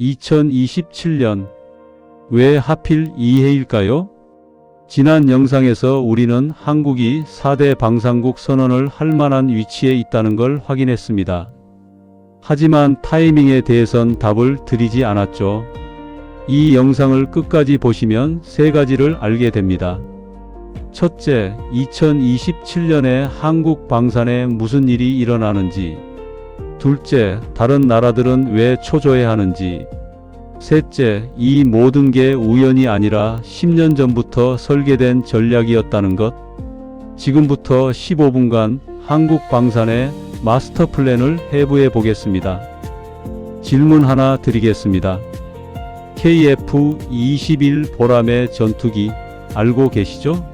2027년. 왜 하필 이 해일까요? 지난 영상에서 우리는 한국이 4대 방산국 선언을 할 만한 위치에 있다는 걸 확인했습니다. 하지만 타이밍에 대해선 답을 드리지 않았죠. 이 영상을 끝까지 보시면 세 가지를 알게 됩니다. 첫째, 2027년에 한국 방산에 무슨 일이 일어나는지. 둘째, 다른 나라들은 왜 초조해 하는지. 셋째, 이 모든 게 우연이 아니라 10년 전부터 설계된 전략이었다는 것. 지금부터 15분간 한국 방산의 마스터 플랜을 해부해 보겠습니다. 질문 하나 드리겠습니다. KF-21 보람의 전투기 알고 계시죠?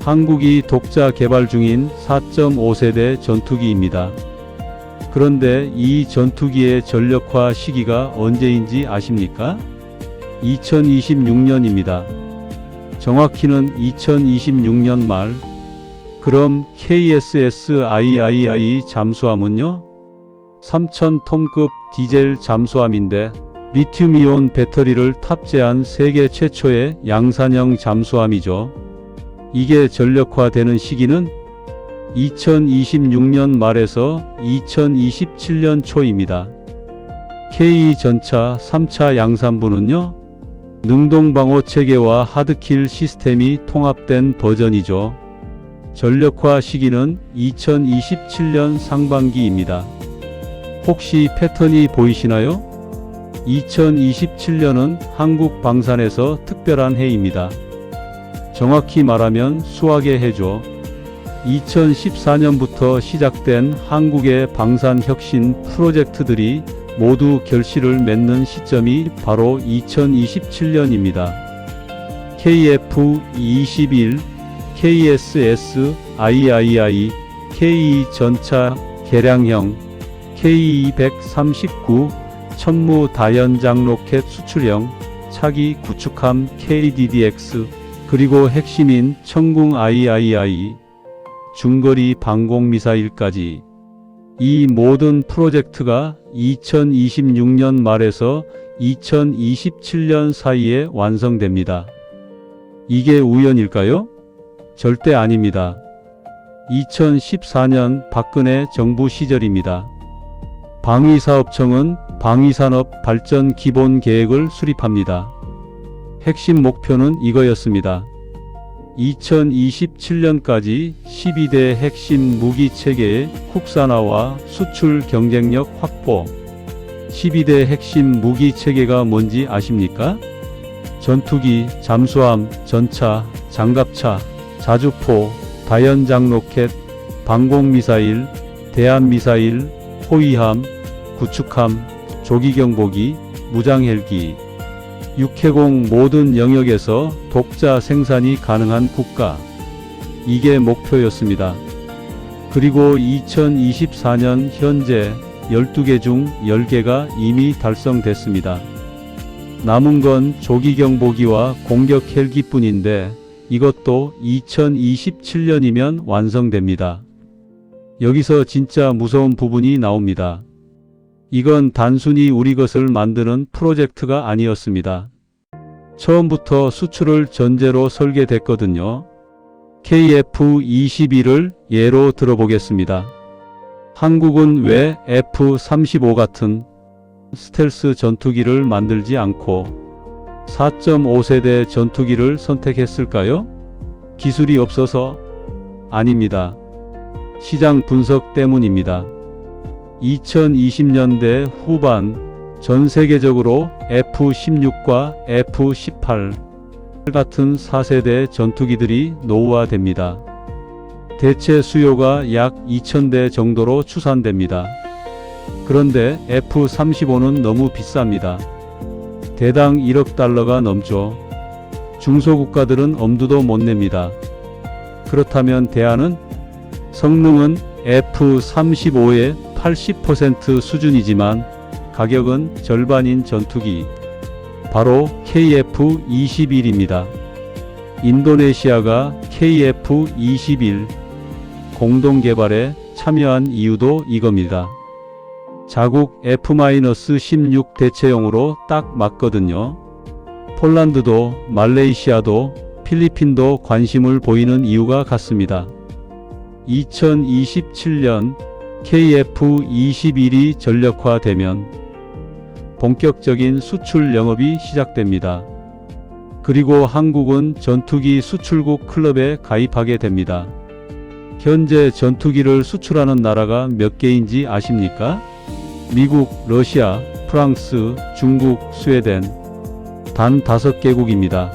한국이 독자 개발 중인 4.5세대 전투기입니다. 그런데 이 전투기의 전력화 시기가 언제인지 아십니까? 2026년입니다. 정확히는 2026년 말. 그럼 KSS-III 잠수함은요? 3,000톤급 디젤 잠수함인데 리튬이온 배터리를 탑재한 세계 최초의 양산형 잠수함이죠. 이게 전력화되는 시기는 2026년 말에서 2027년 초입니다. K 전차 3차 양산부는요, 능동방호 체계와 하드킬 시스템이 통합된 버전이죠. 전력화 시기는 2027년 상반기입니다. 혹시 패턴이 보이시나요? 2027년은 한국 방산에서 특별한 해입니다. 정확히 말하면 수학의 해죠. 2014년부터 시작된 한국의 방산 혁신 프로젝트들이 모두 결실을 맺는 시점이 바로 2027년입니다. KF-21, KSS-III, K 전차 개량형, K239, 천무 다연장 로켓 수출형, 차기 구축함 KDDX, 그리고 핵심인 천궁 III, 중거리 방공 미사일까지 이 모든 프로젝트가 2026년 말에서 2027년 사이에 완성됩니다. 이게 우연일까요? 절대 아닙니다. 2014년 박근혜 정부 시절입니다. 방위사업청은 방위산업 발전 기본 계획을 수립합니다. 핵심 목표는 이거였습니다. 2027년까지 12대 핵심 무기 체계의 국산화와 수출 경쟁력 확보. 12대 핵심 무기 체계가 뭔지 아십니까? 전투기, 잠수함, 전차, 장갑차, 자주포, 다연장 로켓, 방공미사일, 대한미사일, 호위함, 구축함, 조기경보기, 무장헬기, 육해공 모든 영역에서 독자 생산이 가능한 국가. 이게 목표였습니다. 그리고 2024년 현재 12개 중 10개가 이미 달성됐습니다. 남은 건 조기 경보기와 공격 헬기 뿐인데 이것도 2027년이면 완성됩니다. 여기서 진짜 무서운 부분이 나옵니다. 이건 단순히 우리 것을 만드는 프로젝트가 아니었습니다. 처음부터 수출을 전제로 설계됐거든요. KF-21을 예로 들어보겠습니다. 한국은 왜 F-35 같은 스텔스 전투기를 만들지 않고 4.5세대 전투기를 선택했을까요? 기술이 없어서? 아닙니다. 시장 분석 때문입니다. 2020년대 후반 전 세계적으로 F-16과 F-18 같은 4세대 전투기들이 노후화됩니다. 대체 수요가 약 2,000대 정도로 추산됩니다. 그런데 F-35는 너무 비쌉니다. 대당 1억 달러가 넘죠. 중소국가들은 엄두도 못 냅니다. 그렇다면 대안은 성능은 F-35의 80% 수준이지만 가격은 절반인 전투기. 바로 KF-21입니다. 인도네시아가 KF-21 공동 개발에 참여한 이유도 이겁니다. 자국 F-16 대체용으로 딱 맞거든요. 폴란드도 말레이시아도 필리핀도 관심을 보이는 이유가 같습니다. 2027년 KF-21이 전력화되면 본격적인 수출 영업이 시작됩니다. 그리고 한국은 전투기 수출국 클럽에 가입하게 됩니다. 현재 전투기를 수출하는 나라가 몇 개인지 아십니까? 미국, 러시아, 프랑스, 중국, 스웨덴. 단 다섯 개국입니다.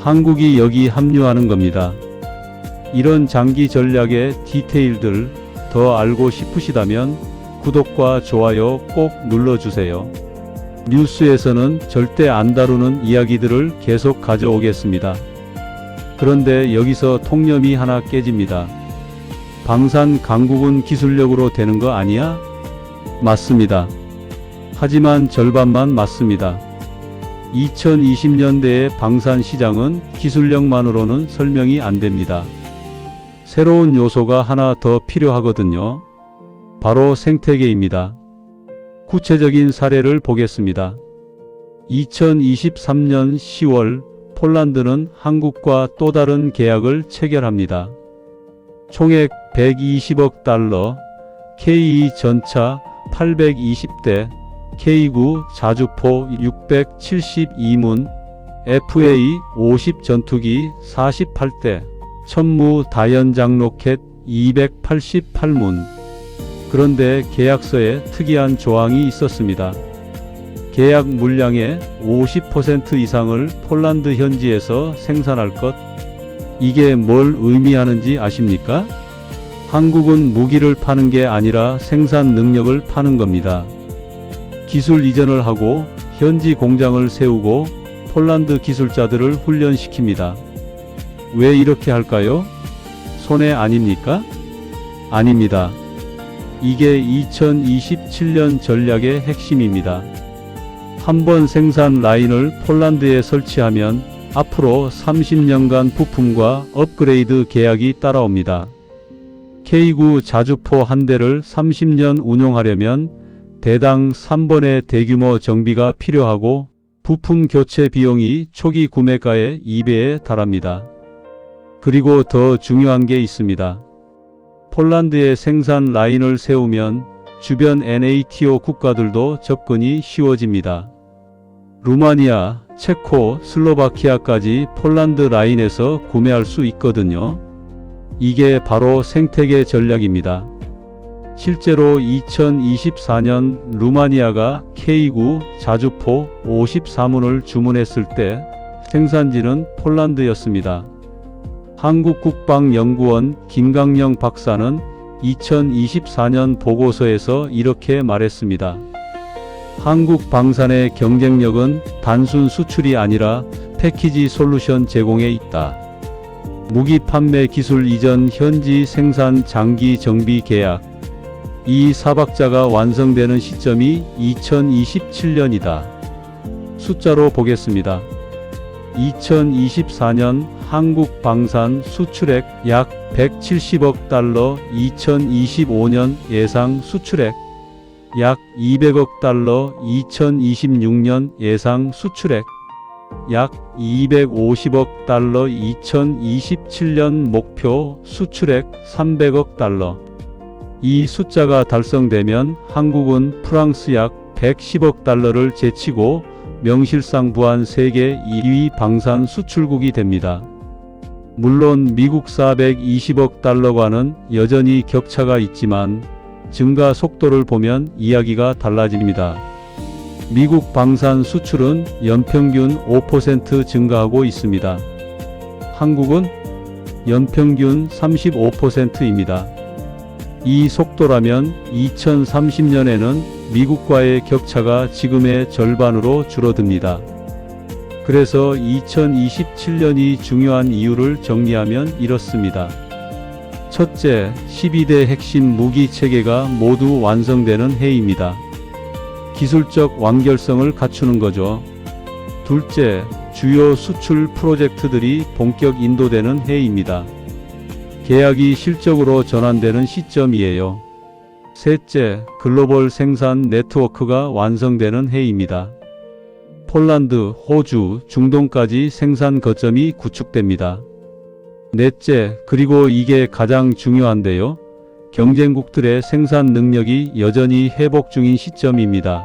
한국이 여기 합류하는 겁니다. 이런 장기 전략의 디테일들 더 알고 싶으시다면 구독과 좋아요 꼭 눌러주세요. 뉴스에서는 절대 안 다루는 이야기들을 계속 가져오겠습니다. 그런데 여기서 통념이 하나 깨집니다. 방산 강국은 기술력으로 되는 거 아니야? 맞습니다. 하지만 절반만 맞습니다. 2020년대의 방산 시장은 기술력만으로는 설명이 안 됩니다. 새로운 요소가 하나 더 필요하거든요. 바로 생태계입니다. 구체적인 사례를 보겠습니다. 2023년 10월 폴란드는 한국과 또 다른 계약을 체결합니다. 총액 120억 달러, K2 전차 820대, K9 자주포 672문, FA 50 전투기 48대, 천무 다연장 로켓 288문. 그런데 계약서에 특이한 조항이 있었습니다. 계약 물량의 50% 이상을 폴란드 현지에서 생산할 것. 이게 뭘 의미하는지 아십니까? 한국은 무기를 파는 게 아니라 생산 능력을 파는 겁니다. 기술 이전을 하고 현지 공장을 세우고 폴란드 기술자들을 훈련시킵니다. 왜 이렇게 할까요? 손해 아닙니까? 아닙니다. 이게 2027년 전략의 핵심입니다. 한번 생산 라인을 폴란드에 설치하면 앞으로 30년간 부품과 업그레이드 계약이 따라옵니다. K9 자주포 한 대를 30년 운용하려면 대당 3번의 대규모 정비가 필요하고 부품 교체 비용이 초기 구매가의 2배에 달합니다. 그리고 더 중요한 게 있습니다. 폴란드에 생산 라인을 세우면 주변 NATO 국가들도 접근이 쉬워집니다. 루마니아, 체코, 슬로바키아까지 폴란드 라인에서 구매할 수 있거든요. 이게 바로 생태계 전략입니다. 실제로 2024년 루마니아가 K9 자주포 54문을 주문했을 때 생산지는 폴란드였습니다. 한국국방연구원 김강영 박사는 2024년 보고서에서 이렇게 말했습니다. 한국 방산의 경쟁력은 단순 수출이 아니라 패키지 솔루션 제공에 있다. 무기 판매 기술 이전 현지 생산 장기 정비 계약. 이 사박자가 완성되는 시점이 2027년이다. 숫자로 보겠습니다. 2024년 한국 방산 수출액 약 170억 달러, 2025년 예상 수출액 약 200억 달러, 2026년 예상 수출액 약 250억 달러, 2027년 목표 수출액 300억 달러. 이 숫자가 달성되면 한국은 프랑스 약 110억 달러를 제치고 명실상 부한 세계 1위 방산 수출국이 됩니다. 물론 미국 420억 달러와는 여전히 격차가 있지만 증가 속도를 보면 이야기가 달라집니다. 미국 방산 수출은 연평균 5% 증가하고 있습니다. 한국은 연평균 35%입니다. 이 속도라면 2030년에는 미국과의 격차가 지금의 절반으로 줄어듭니다. 그래서 2027년이 중요한 이유를 정리하면 이렇습니다. 첫째, 12대 핵심 무기 체계가 모두 완성되는 해입니다. 기술적 완결성을 갖추는 거죠. 둘째, 주요 수출 프로젝트들이 본격 인도되는 해입니다. 계약이 실적으로 전환되는 시점이에요. 셋째, 글로벌 생산 네트워크가 완성되는 해입니다. 폴란드, 호주, 중동까지 생산 거점이 구축됩니다. 넷째, 그리고 이게 가장 중요한데요. 경쟁국들의 생산 능력이 여전히 회복 중인 시점입니다.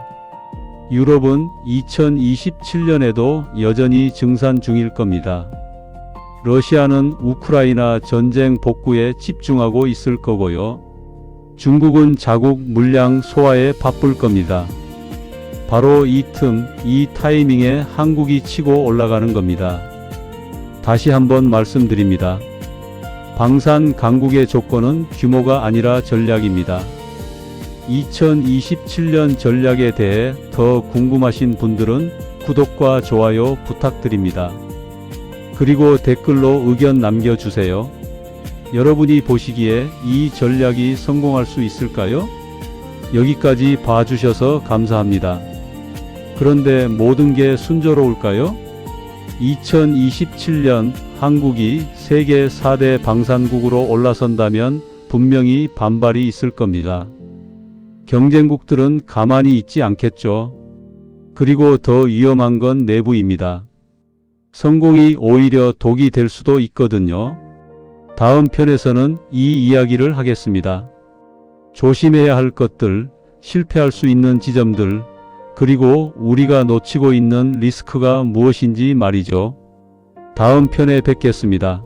유럽은 2027년에도 여전히 증산 중일 겁니다. 러시아는 우크라이나 전쟁 복구에 집중하고 있을 거고요. 중국은 자국 물량 소화에 바쁠 겁니다. 바로 이 틈, 이 타이밍에 한국이 치고 올라가는 겁니다. 다시 한번 말씀드립니다. 방산 강국의 조건은 규모가 아니라 전략입니다. 2027년 전략에 대해 더 궁금하신 분들은 구독과 좋아요 부탁드립니다. 그리고 댓글로 의견 남겨주세요. 여러분이 보시기에 이 전략이 성공할 수 있을까요? 여기까지 봐주셔서 감사합니다. 그런데 모든 게 순조로울까요? 2027년 한국이 세계 4대 방산국으로 올라선다면 분명히 반발이 있을 겁니다. 경쟁국들은 가만히 있지 않겠죠. 그리고 더 위험한 건 내부입니다. 성공이 오히려 독이 될 수도 있거든요. 다음 편에서는 이 이야기를 하겠습니다. 조심해야 할 것들, 실패할 수 있는 지점들, 그리고 우리가 놓치고 있는 리스크가 무엇인지 말이죠. 다음 편에 뵙겠습니다.